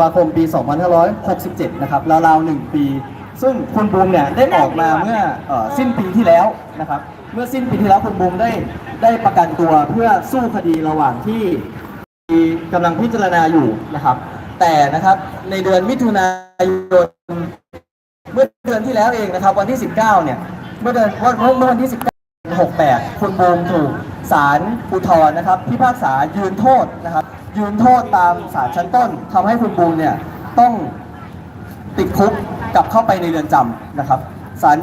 วาคมปี 2567 นะครับราวๆหนึ่งปี ซึ่งคุณบูมเนี่ยได้ออกมาเมื่อเอ่อสิ้นปีที่แล้วนะครับ เมื่อสิ้นปีที่แล้วคุณบูมได้ได้ประกันตัวเพื่อสู้คดีระหว่างที่กำลังพิจารณาอยู่นะครับ แต่นะครับในเดือนมิถุนายนเมื่อเดือนที่แล้วเองนะครับ วันที่ 19 เนี่ย เมื่อเดือนเมื่อเมื่อวันที่ 19 68 คุณบูมถูกศาลอุทธรณ์นะครับพิพากษายืนโทษนะครับ ยืนโทษตามศาลชั้นต้นทำให้คุณบูมเนี่ยต้องติดคุกกลับเข้าไปในเรือนจำนะครับศาล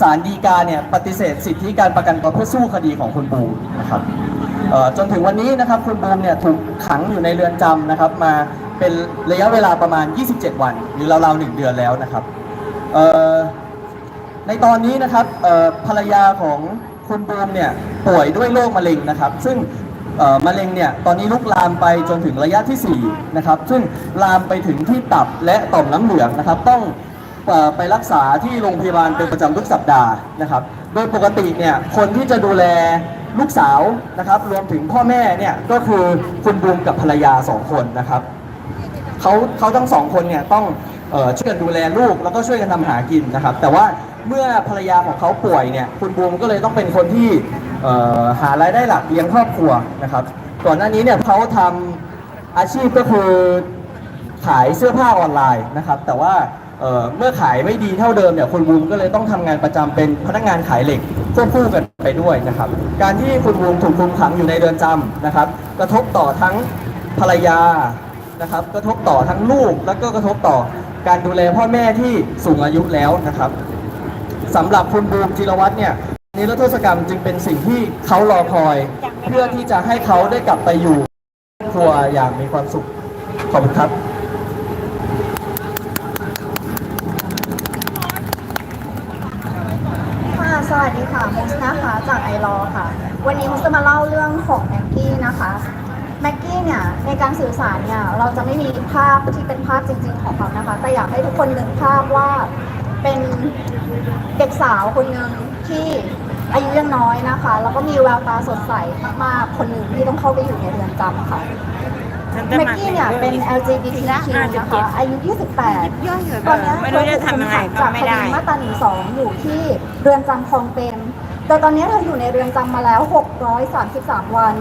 ศาลฎีกาเนี่ยปฏิเสธสิทธิการประกันตัวเพื่อสู้คดีของคุณบูมนะครับจนถึงวันนี้นะครับคุณบูมเนี่ยถูกขังอยู่ในเรือนจำนะครับ มาเป็นระยะเวลาประมาณ 27 วัน หรือราวๆหนึ่งเดือนแล้วนะครับในตอนนี้นะครับภรรยาของคุณบูมเนี่ยป่วยด้วยโรคมะเร็งนะครับ ซึ่ง มะเร็งเนี่ยตอนนี้ลุกลามไปจนถึงระยะที่4นะครับซึ่งลามไปถึงที่ตับและต่อมน้ำเหลืองนะครับ ต้องไปรักษาที่โรงพยาบาลเป็นประจำทุกสัปดาห์นะครับ โดยปกติเนี่ยคนที่จะดูแลลูกสาวนะครับรวมถึงพ่อแม่เนี่ยก็คือคุณบูมกับภรรยาสองคนนะครับเขาเขาทั้งสองคนเนี่ยต้องออช่วยกันดูแลลูกแล้วก็ช่วยกันทำหากินนะครับ แต่ว่าเมื่อภรรยาของเขาป่วยเนี่ยคุณบูมก็เลยต้องเป็นคนที่ หารายได้หลักเลี้ยงครอบครัวนะครับ ก่อนหน้านี้เนี่ยเขาทำอาชีพก็คือขายเสื้อผ้าออนไลน์นะครับ แต่ว่าเเมื่อขายไม่ดีเท่าเดิมเนี่ยคุณบูมก็เลยต้องทำงานประจำเป็นพนักงานขายเหล็กควบคู่กันไปด้วยนะครับ การที่คุณบูมถูกคุมขังอยู่ในเรือนจำนะครับ กระทบต่อทั้งภรรยานะครับ กระทบต่อทั้งลูก แล้วก็กระทบต่อการดูแลพ่อแม่ที่สูงอายุแล้วนะครับสำหรับคุณบูมจิรวัตรเนี่ย นิรโทษกรรมจึงเป็นสิ่งที่เขารอคอย เพื่อที่จะให้เขาได้กลับไปอยู่ครอบครัวอย่างมีความสุข ขอบคุณครับ ค่ะสวัสดีค่ะมุกนะคะจากไอรอค่ะ วันนี้มุกจะมาเล่าเรื่องของแม็กกี้นะคะแม็กกี้เนี่ยในการสื่อสารเนี่ยเราจะไม่มีภาพที่เป็นภาพจริง ๆ ของเขานะคะแต่อยากให้ทุกคนนึกภาพว่าเป็นเด็กสาวคนหนึ่งที่ อายุยังน้อยนะคะ แล้วก็มีแววตาสดใสมากๆ คนหนึ่งที่ต้องเข้าไปอยู่ในเรือนจำค่ะแม็กกี้เนี่ยเป็น LGBTQ นะคะอายุ 28 ตอนนี้ไม่รู้จะทำยังไงก็จากไม่คได้ดีมาตรา12 อยู่ที่เรือนจำคลองเป็นแต่ตอนนี้เธออยู่ในเรือนจำมาแล้ว 633 วัน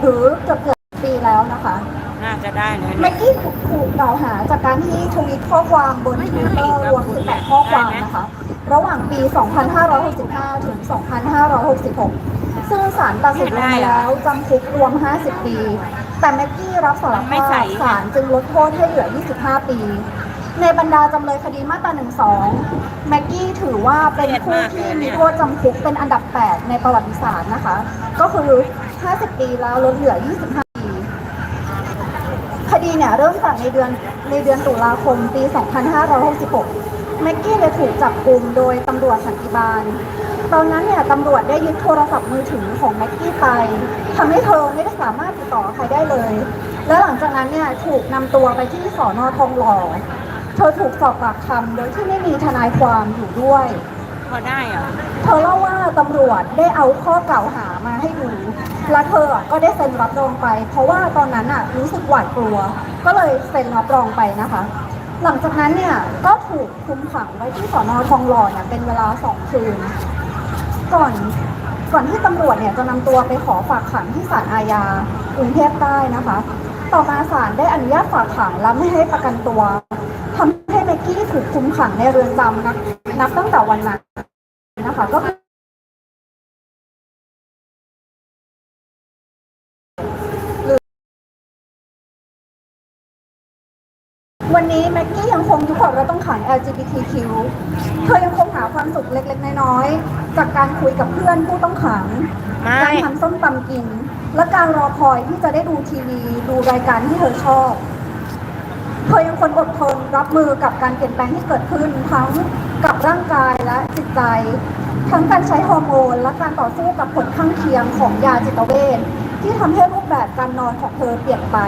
หรือเกือบเกือบปีแล้วนะคะ น่าจะได้นะแม็กกี้ถูกถูกกล่าวหาจากการที่ทวีตข้อความบนทวิตเตอร์รวม18ข้อความนะคะ ระหว่างปี 2565 ถึง 2566 ซึ่งศาลตัดสินลงมาแล้วจำคุกรวม 50 ปี แต่แม็กกี้รับสารภาพศาลจึงลดโทษให้เหลือ 25 ปี ในบรรดาจำเลยคดีมาตรา 12 แม็กกี้ถือว่าเป็นผู้ที่มีโทษจำคุกเป็นอันดับ 8 ในประวัติศาสตร์นะคะ ก็คือ 50 ปีแล้วลดเหลือ 25ปีคดีเนี่ยเริ่มจากในเดือนในเดือนตุลาคมปี 2566 แม็กกี้เลยถูกจับกลุ่มโดยตำรวจสันติบาล ตอนนั้นเนี่ยตำรวจได้ยึดโทรศัพท์มือถือของแม็กกี้ไปทำให้เธอไม่ได้สามารถติดต่อใครได้เลย และหลังจากนั้นเนี่ยถูกนำตัวไปที่สอนอทองหล่อ เธอถูกสอบปากคำโดยที่ไม่มีทนายความอยู่ด้วย พอได้เหรอเธอเล่าว่าตำรวจได้เอาข้อกล่าวหามาให้ดู และเธอก็ได้เซ็นรับรองไป เพราะว่าตอนนั้นอะรู้สึกหวาดกลัว ก็เลยเซ็นรับรองไปนะคะ หลังจากนั้นเนี่ยก็ถูกคุมขังไว้ที่สอนอทองหล่อเนี่ยเป็นเวลาสองคืน ก่อนก่อนที่ตำรวจเนี่ยจะนำตัวไปขอฝากขังที่ศาลอาญากรุงเทพใต้นะคะ ต่อมาศาลได้อนุญาตฝากขังและไม่ให้ประกันตัวทำให้แม็กกี้ถูกคุมขังในเรือนจำนับนับตั้งแต่วันนั้นนะคะก็คือ วันนี้แม็กกี้ยังคงทุกคนเราต้องขัง LGBTQ เธอยังคงหาความสุขเล็กๆ น้อยๆ จากการคุยกับเพื่อนผู้ต้องขัง ไม่ การทำส้มตำกิน และการรอคอยที่จะได้ดูทีวี ดูรายการที่เธอชอบ เธอยังคนอดทนรับมือกับการเปลี่ยนแปลงที่เกิดขึ้นทั้งกับร่างกายและจิตใจ ทั้งการใช้ฮอร์โมน และการต่อสู้กับผลข้างเคียงของยาจิตเวชที่ทำให้รูปแบบการนอนของเธอเปลี่ยนไป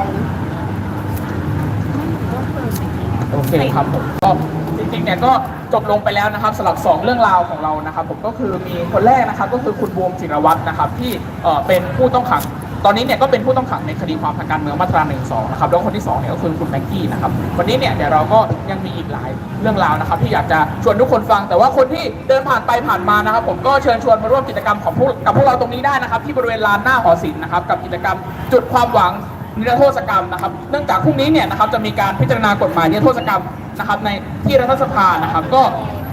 โอเคครับผมก็จริงๆเนี่ยก็จบลงไปแล้วนะครับสำหรับ 2 เรื่องราวของเรานะครับ ผมก็คือมีคนแรกนะครับก็คือคุณบูมจิรวัตรนะครับที่เอ่อเป็นผู้ต้องขัง ตอนนี้เนี่ยก็เป็นผู้ต้องขังในคดีความทางการเมืองมาตรา1นึนะครับแล้วคนที่สองเนี่ยก็คือคุณแบงกี้นะครับวันนี้เนี่ยเดี๋ยวเราก็ยังมีอีกหลายเรื่องราวนะครับ ที่อยากจะชวนทุกคนฟัง แต่ว่าคนที่เดินผ่านไปผ่านมานะครับ ผมก็เชิญชวนมาร่วมกิจกรรมของพวกกับพวกเราตรงนี้ได้นะครับ ที่บริเวณลานหน้าหอศิลป์นะครับกับกิจกรรมจุดความหวัง นิรโทษกรรมนะครับ เนื่องจากพรุ่งนี้เนี่ยนะครับจะมีการพิจารณากฎหมายนิรโทษกรรมนะครับในที่รัฐสภานะครับ ก็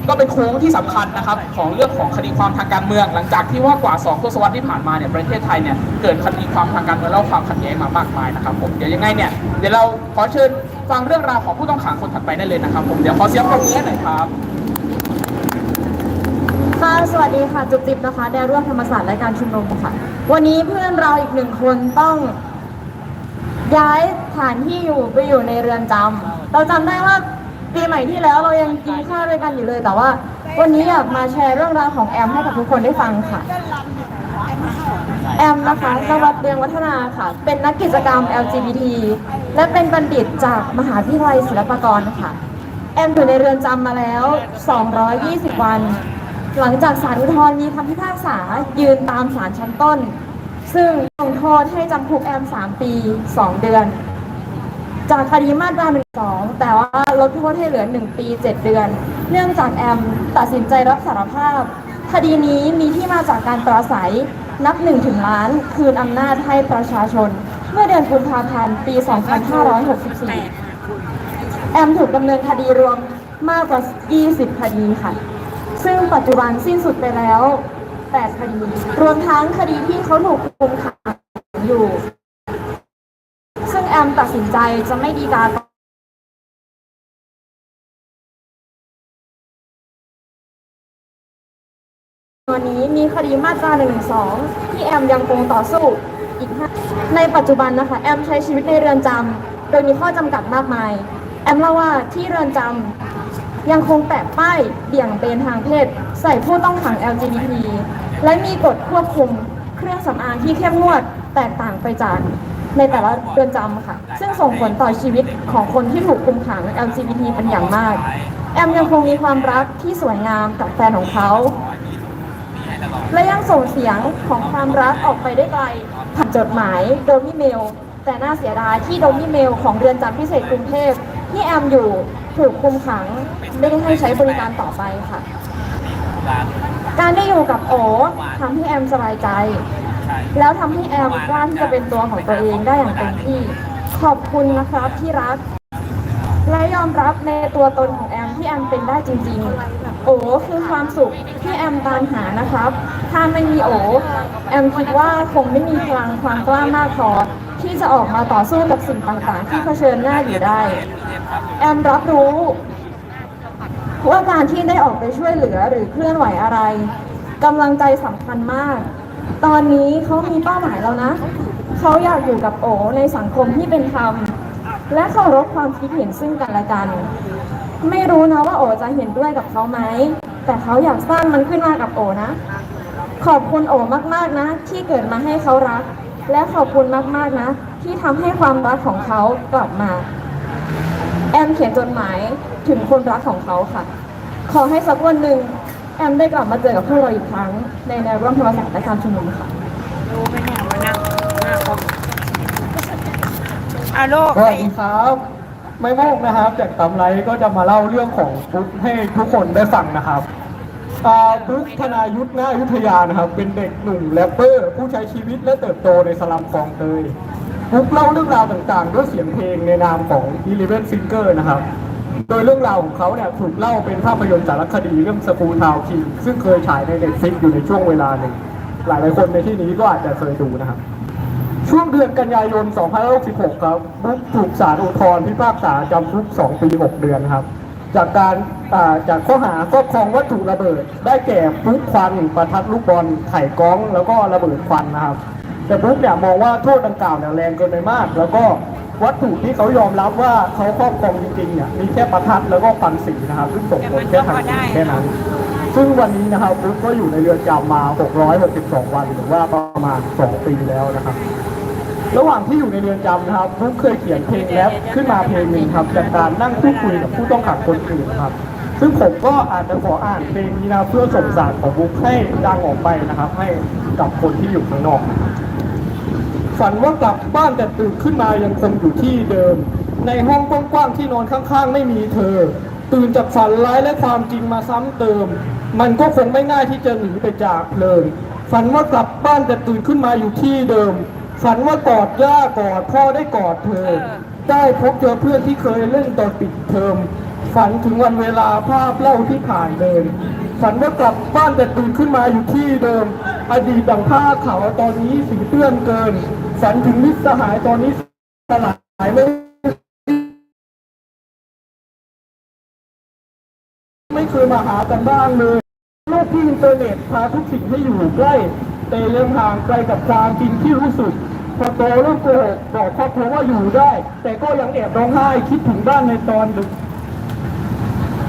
ก็เป็นโค้งที่สำคัญนะครับของเรื่องของคดีความทางการเมือง หลังจากที่ว่ากว่า2ทศวรรษที่ผ่านมาเนี่ยประเทศไทยเนี่ยเกิดคดีความทางการเมืองแล้วความขัดแย้งมามากมายนะครับผมเดี๋ยวยังไงเนี่ยเดี๋ยวเราขอเชิญฟังเรื่องราวของผู้ต้องขังคนถัดไปได้เลยนะครับผมเดี๋ยวขอเสียงปรบมือให้หน่อยครับค่ะสวัสดีค่ะจุ๊บจิ๊บนะคะแนวร่วมธรรมศาสตร์และการชุมนุมค่ะ วันนี้เพื่อนเราอีกหนึ่งคนต้อง ย้ายสถานที่อยู่ไปอยู่ในเรือนจำเราจำได้ว่าปีใหม่ที่แล้วเรายังกินข้าวด้วยกันอยู่เลย แต่ว่า วันนี้อยากมาแชร์เรื่องราวของแอมให้กับทุกคนได้ฟังค่ะ แอมนะคะนวัดเรืองวัฒนาค่ะ เป็นนักกิจกรรม LGBT และเป็นบัณฑิตจากมหาวิทยาลัยศิลปากรค่ะ แอมอยู่ในเรือนจำมาแล้ว 220 วัน หลังจากศาลอุทธรณ์มีคำพิพากษายืนตามศาลชั้นต้น ซึ่งลงโทษให้จำคุกแอม 3 ปี 2 เดือน จากคดีมาตรา1 2 แต่ว่าลดโทษให้เหลือ 1 ปี 7 เดือน เนื่องจากแอมตัดสินใจรับสารภาพ คดีนี้มีที่มาจากการปราศัยนับหนึ่งถึงล้านคืนอำนาจให้ประชาชน เมื่อเดือนกุมภาพันธ์ปี 2564 แอมถูกดำเนินคดีรวมมากกว่า 20 คดีค่ะ ซึ่งปัจจุบันสิ้นสุดไปแล้ว 8 คดี รวมทั้งคดีที่เขาถูกคุมขังอยู่ ซึ่งแอมตัดสินใจจะไม่ดีกาต่อวันนี้มีคดีมาตรา1นึที่แอมยังคงต่อสู้อีกห้าในปัจจุบันนะคะ แอมใช้ชีวิตในเรือนจำโดยมีข้อจำกัดมากมาย แอมเล่าว่าที่เรือนจำยังคงแปะป้ายเบี่ยงเบนทางเพศ ใส่ผู้ต้องขัง LGBT และมีกฎควบคุมเครื่องสำอางที่เข้มงวดแตกต่างไปจากในแต่ละเรือนจำค่ะ ซึ่งส่งผลต่อชีวิตของคนที่ถูกคุมขัง LGBT เป็นอย่างมาก แอมยังคงมีความรักที่สวยงามกับแฟนของเขา และยังส่งเสียงของความรักออกไปได้ไกลผ่านจดหมายโดมิเมล แต่น่าเสียดายที่โดมิเมลของเรือนจำพิเศษกรุงเทพที่แอมอยู่ถูกคุมขังไม่ได้ให้ใช้บริการต่อไปค่ะ การได้อยู่กับโอทำให้แอมสบายใจ แล้วทำให้แอมกล้าที่จะเป็นตัวของตัวเองได้อย่างเต็มที่ ขอบคุณนะครับที่รัก และยอมรับในตัวตนของแอมที่แอมเป็นได้จริงๆ โอคือความสุขที่แอมตามหานะครับ ถ้าไม่มีโอแอมคิดว่าคงไม่มีพลังความกล้ามากพอที่จะออกมาต่อสู้กับสิ่งต่างๆ ที่เผชิญหน้าอยู่ได้ แอมรับรู้ ว่าการที่ได้ออกไปช่วยเหลือหรือเคลื่อนไหวอะไรกำลังใจสำคัญมาก ตอนนี้เขามีเป้าหมายแล้วนะ เขาอยากอยู่กับโอในสังคมที่เป็นธรรม และเคารพความคิดเห็นซึ่งกันและกัน ไม่รู้นะว่าโอจะเห็นด้วยกับเขาไหม แต่เขาอยากสร้างมันขึ้นมากับโอนะ ขอบคุณโอมากๆนะ ที่เกิดมาให้เขารัก และขอบคุณมากๆนะ ที่ทำให้ความรักของเขากลับมา แอมเขียนจดหมาย ถึงคนรักของเขาค่ะ ขอให้สักวันหนึ่งแอมได้กลับมาเจอกับพวกเราอีกครั้ง ในแนวร่วมธรรมศาสตร์และการชุมนุมค่ะรู้ไหมเนี่ยมานั่งหน้าคอมอาลูกสวัสดีครับ ไม่โมกนะครับ จากตำไรก็จะมาเล่าเรื่องของบุ๊กให้ทุกคนได้ฟังนะครับอ่าบุ๊กธนายุทธนาอยุธยานะครับ เป็นเด็กหนุ่มแรปเปอร์ ผู้ใช้ชีวิตและเติบโตในสลัมคลองเตยบุ๊กเล่าเรื่องราวต่างๆ ด้วยเสียงเพลงในนามของ Eleven Singer นะครับ โดยเรื่องราวของเขาเนี่ยถูกเล่าเป็นภาพยนตร์สารคดีเรื่องสกูทาวคิงซึ่งเคยฉายในเน็ตฟลิกอยู่ในช่วงเวลาหนึ่ง หลายๆคนในที่นี้ก็อาจจะเคยดูนะครับ ช่วงเดือนกันยายน 2566 ครับบุ๊กถูกศาลอุทธรพิพากษาจำคุก 2 ปี 6 เดือนครับ จากการาจากข้อหาครอบครองวัตถุระเบิด ได้แก่ปุ๊กควันประทัดลูกบอลไข่ก้อง แล้วก็ระเบิดควันนะครับ แต่บุ๊กเนี่ยมองว่าโทษดังกล่าวเนี่ยแรงเกินไปมาก แล้วก็ วัตถุที่เขายอมรับว่าเขาครอบครองจริงๆเนี่ยมีแค่ประทัดแล้วก็ควันสีนะครับซึ่งส่งผลแค่ทางสีแค่นั้น ซึ่งวันนี้นะครับบุ๊กก็อยู่ในเรือนจำมา 662 วันหรือว่าประมาณ 2 ปีแล้วนะครับ ระหว่างที่อยู่ในเรือนจำนะครับบุ๊กเคยเขียนเพลงแรปขึ้นมาเพลงหนึ่งครับจากการนั่งพูดคุยกับผู้ต้องขังคนอื่นครับซึ่งผมก็อาจจะขออ่านเพลงนี้นะเพื่อส่งสารของบุ๊กให้ดังออกไปนะครับ ให้กับคนที่อยู่ข้างนอกนะครับ ฝันว่ากลับบ้านแต่ตื่นขึ้นมายังคงอยู่ที่เดิม ในห้องกว้างๆที่นอนข้างๆ ไม่มีเธอ ตื่นจากฝันร้ายและความจริงมาซ้ำเติม มันก็คงไม่ง่ายที่จะหนีไปจากเลยฝันว่ากลับบ้านแต่ตื่นขึ้นมาอยู่ที่เดิม ฝันว่ากอดย่ากอดพ่อได้กอดเธอ ได้พบเจอเพื่อนที่เคยเล่นตอนปิดเทอมฝันถึงวันเวลาภาพเล่าที่ผ่านเดินฝันว่ากลับบ้านแต่ตื่นขึ้นมาอยู่ที่เดิม อดีตดังผ้าขาวตอนนี้สีเปื้อนเกิน ฝันถึงมิตรสหายตอนนี้สลายไม่ไม่เคยมาหากันบ้างเลยโลกที่อินเทอร์เน็ตพาทุกสิ่งให้อยู่ใกล้ แต่ยังห่างไกลกับความจริงที่รู้สึกพอโตเริ่มโกหกบอกครอบครัวว่าอยู่ได้ แต่ก็ยังแอบร้องไห้คิดถึงบ้านในตอนดึก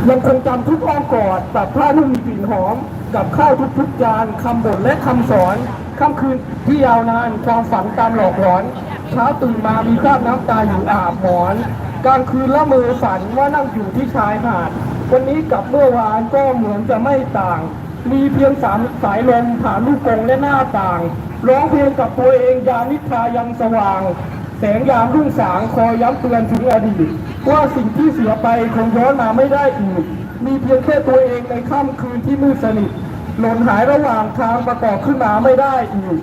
ยังคงจำทุกอ้อมกอดกับผ้านุ่มมีกลิ่นหอม กับข้าวทุกๆจานคำบ่นและคำสอน ค่ำคืนที่ยาวนานความฝันตามหลอกหลอน เช้าตื่นมามีคราบน้ำตาอยู่อาบหมอนกลางคืนละเมอฝันว่านั่งอยู่ที่ชายหาด วันนี้กับเมื่อวานก็เหมือนจะไม่ต่าง มีเพียงสามสายลมผ่านลูกกงและหน้าต่าง ร้องเพลงกับตัวเองยามนิทรายังสว่าง แสงยามรุ่งสางคอยย้ำเตือนถึงอดีตว่าสิ่งที่เสียไปคงย้อนมาไม่ได้อีก มีเพียงแค่ตัวเองในค่ำคืนที่มืดสนิท หล่นหายระหว่างทางประกอบขึ้นมาไม่ได้อีก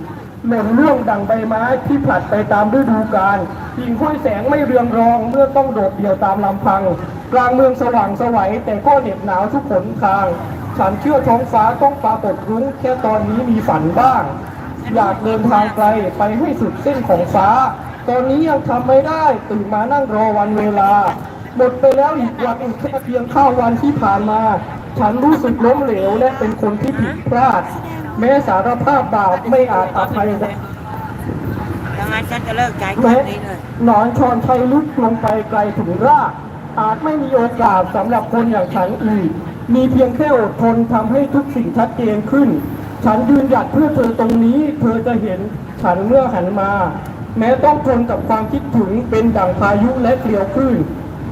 หล่นร่วงดังใบไม้ที่ผลัดไปตามฤดูกาลหิ่งห้อยแสงไม่เรืองรองเมื่อต้องโดดเดี่ยวตามลำพัง กลางเมืองสว่างสวัยแต่ก็เหน็บหนาวทุกขนทาง ฉันเชื่อท้องฟ้าต้องปรากฏรุ้งแค่ตอนนี้มีฝันบ้าง อยากเดินทางไกลไปให้สุดเส้นของฟ้า ตอนนี้ยังทำไม่ได้ตื่นมานั่งรอวันเวลา หมดไปแล้วอีกวันอีกแค่เพียงข้าววันที่ผ่านมา ฉันรู้สึกล้มเหลวและเป็นคนที่ผิดพลาด แม้สารภาพบาปไม่อาจอภัยได้ดังนั้นฉันจะเลิกใจคแม้นนี้เลยหนอนชอนชัยลุกลงไปไกลถึงราก อาจไม่มีโอกาสสำหรับคนอย่างฉันอีก มีเพียงแค่อดทนทำให้ทุกสิ่งชัดเจนขึ้น ฉันยืนหยัดเพื่อเธอตรงนี้ เธอจะเห็นฉันเมื่อหันมา แม้ต้องทนกับความคิดถึงเป็นดั่งพายุและเกลียวคลื่น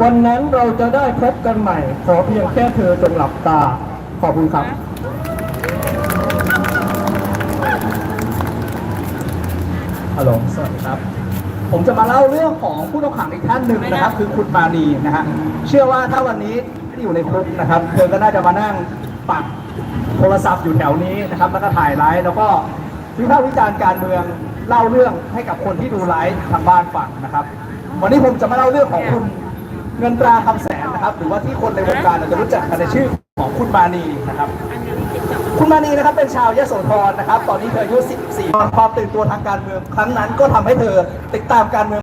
วันนั้นเราจะได้พบกันใหม่ ขอเพียงแค่เธอจงหลับตา ขอบคุณครับ ฮัลโหล สวัสดีครับ ผมจะมาเล่าเรื่องของผู้ต้องขังอีกท่านหนึ่งนะครับ คือคุณมานีนะฮะ เชื่อว่าถ้าวันนี้ที่อยู่ในคุกนะครับ เธอก็น่าจะมานั่งปักโทรศัพท์อยู่แถวนี้นะครับ แล้วก็ถ่ายไลฟ์แล้วก็วิพากษ์วิจารณ์การเมืองเล่าเรื่องให้กับคนที่ดูไลฟ์ทางบ้านฟังนะครับ วันนี้ผมจะมาเล่าเรื่องของคุณ เงินตราคำแสนนะครับ หรือว่าที่คนในวงการอาจจะรู้จักกันในชื่อของคุณมานีนะครับ คุณมานีนะครับเป็นชาวยโสธรนะครับ ตอนนี้เธออายุ 14 ความตื่นตัวทางการเมือง ครั้งนั้นก็ทำให้เธอติดตามการเมือง